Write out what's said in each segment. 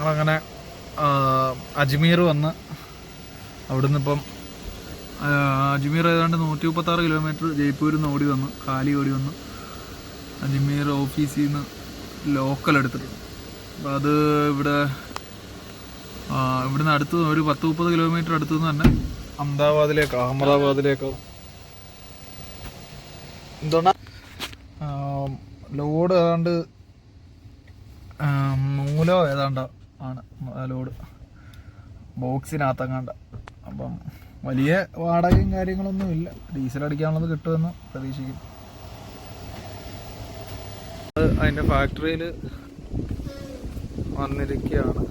ഞങ്ങളങ്ങനെ അജ്മീർ വന്ന് അവിടുന്ന് ഇപ്പം അജ്മീർ ഏതാണ്ട് നൂറ്റി മുപ്പത്താറ് കിലോമീറ്റർ ജയ്പൂരിൽ നിന്ന് ഓടി വന്നു കാലി ഓടി വന്നു. അജ്മീർ ഓഫീസിൽ നിന്ന് ലോക്കൽ എടുത്തിട്ടുണ്ട്. അപ്പോൾ അത് ഇവിടെ ഇവിടുന്ന് അടുത്ത് ഒരു പത്ത് മുപ്പത് കിലോമീറ്റർ അടുത്തു നിന്ന് തന്നെ അഹമ്മദാബാദിലേക്ക് അഹമ്മദാബാദിലേക്ക്. എന്താണ് ലോഡ് ഏതാണ്ട് മൂലോ ഏതാണ്ട് ആണ് ആ ലോഡ് ബോക്സിനകത്തങ്ങാണ്ട അപ്പം വലിയ വാടകയും കാര്യങ്ങളൊന്നും ഇല്ല ഡീസൽ അടിക്കാനുള്ളത് കിട്ടുമെന്ന് പ്രതീക്ഷിക്കും അതിന്റെ ഫാക്ടറിയിൽ വന്നിരിക്കുകയാണ്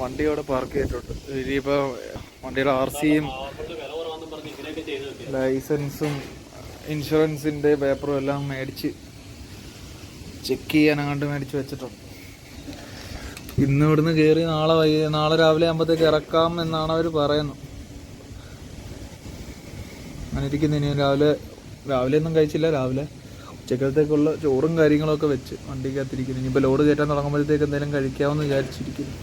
വണ്ടി അവിടെ പാർക്ക് ചെയ്തിട്ടുണ്ട് ഇനിയിപ്പോൾ വണ്ടിയുടെ ആർ സിയും ലൈസൻസും ഇൻഷുറൻസിന്റെ പേപ്പറും എല്ലാം മേടിച്ച് ചെക്ക് ചെയ്യാൻ അങ്ങോട്ട് മേടിച്ച് വെച്ചിട്ടുണ്ട്. ഇന്ന് ഇവിടുന്ന് കയറി നാളെ വൈ നാളെ രാവിലെ ആകുമ്പോഴത്തേക്ക് ഇറക്കാം എന്നാണ് അവർ പറയുന്നത് അങ്ങനെ ഇരിക്കുന്നു ഇനി രാവിലെ രാവിലെ ഒന്നും കഴിച്ചില്ല. രാവിലെ ഉച്ചക്കലത്തേക്കുള്ള ചോറും കാര്യങ്ങളൊക്കെ വെച്ച് വണ്ടിക്കകത്തിരിക്കുന്നു. ഇനിയിപ്പോൾ ലോഡ് കയറ്റാൻ തുടങ്ങുമ്പോഴത്തേക്ക് എന്തെങ്കിലും കഴിക്കാമെന്ന് വിചാരിച്ചിരിക്കുന്നു.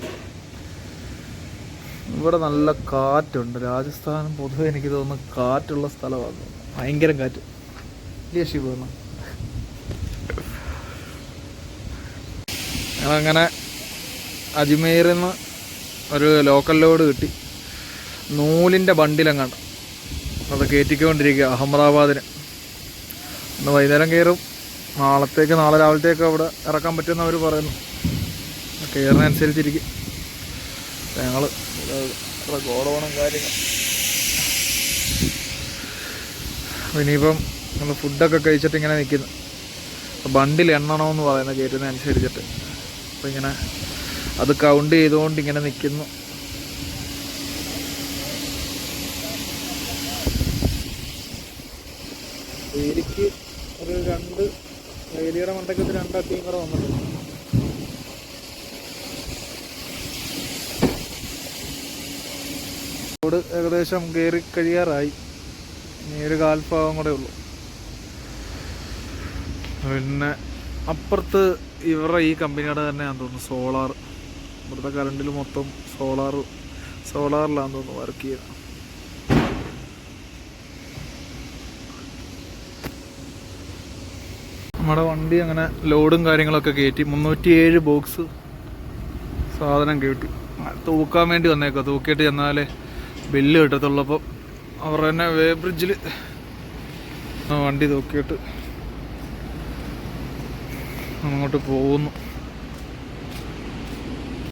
ഇവിടെ നല്ല കാറ്റുണ്ട്. രാജസ്ഥാൻ പൊതുവെ എനിക്ക് തോന്നുന്നു കാറ്റുള്ള സ്ഥലമാണ്. ഭയങ്കര കാറ്റ്. ഇല്ലേ ശിവ ഞങ്ങളങ്ങനെ അജ്മീറിൽ നിന്ന് ഒരു ലോക്കൽ ലോഡ് കിട്ടി. നൂലിന്റെ ബണ്ടിലെങ്ങാണ്ട്. അത് കയറ്റിക്കൊണ്ടിരിക്കുക അഹമ്മദാബാദിന്. ഇന്ന് വൈകുന്നേരം കയറും. നാളത്തേക്ക് നാളെ രാവിലത്തേക്ക് അവിടെ ഇറക്കാൻ പറ്റുമെന്ന് അവർ പറയുന്നു. കയറിനനുസരിച്ചിരിക്കും ഞങ്ങൾ ഗോഡോണം കാര്യങ്ങൾ ഇനിയിപ്പം നമ്മൾ ഫുഡൊക്കെ കഴിച്ചിട്ട് ഇങ്ങനെ നിൽക്കുന്നു ബണ്ടിൽ എണ്ണണമെന്ന് പറയുന്നത് കയറ്റുന്നതനുസരിച്ചിട്ട് അപ്പോൾ ഇങ്ങനെ അത് കൗണ്ട് ചെയ്തുകൊണ്ട് ഇങ്ങനെ നിൽക്കുന്നു വേലിക്ക് ഒരു രണ്ട് വേലിയുടെ മണ്ടക്കത്ത് രണ്ട് അട്ടിയും കൂടെ വന്നിട്ടുണ്ട്. റോഡ് ഏകദേശം കയറി കഴിയാറായി. ഇനി ഒരു കാൽഭാഗം കൂടെ ഉള്ളു. പിന്നെ അപ്പുറത്ത് ഇവരുടെ ഈ കമ്പനിയുടെ തന്നെയാന്ന് തോന്നുന്നു. സോളാർ ഇവിടുത്തെ കറണ്ടിൽ മൊത്തം സോളാർ സോളാറിലാന്ന് തോന്നുന്നു വർക്ക് ചെയ്യുന്നത് നമ്മുടെ വണ്ടി അങ്ങനെ ലോഡും കാര്യങ്ങളൊക്കെ കയറ്റി മുന്നൂറ്റി ഏഴ് ബോക്സ് സാധനം കയറ്റി തൂക്കാൻ വേണ്ടി വന്നേക്കാം തൂക്കിയിട്ട് ചെന്നാലേ ബില്ല് കിട്ടത്തുള്ളൂ. അപ്പം അവർ തന്നെ വേ ബ്രിഡ്ജിൽ വണ്ടി തൂക്കിയിട്ട് അങ്ങോട്ട് പോകുന്നു.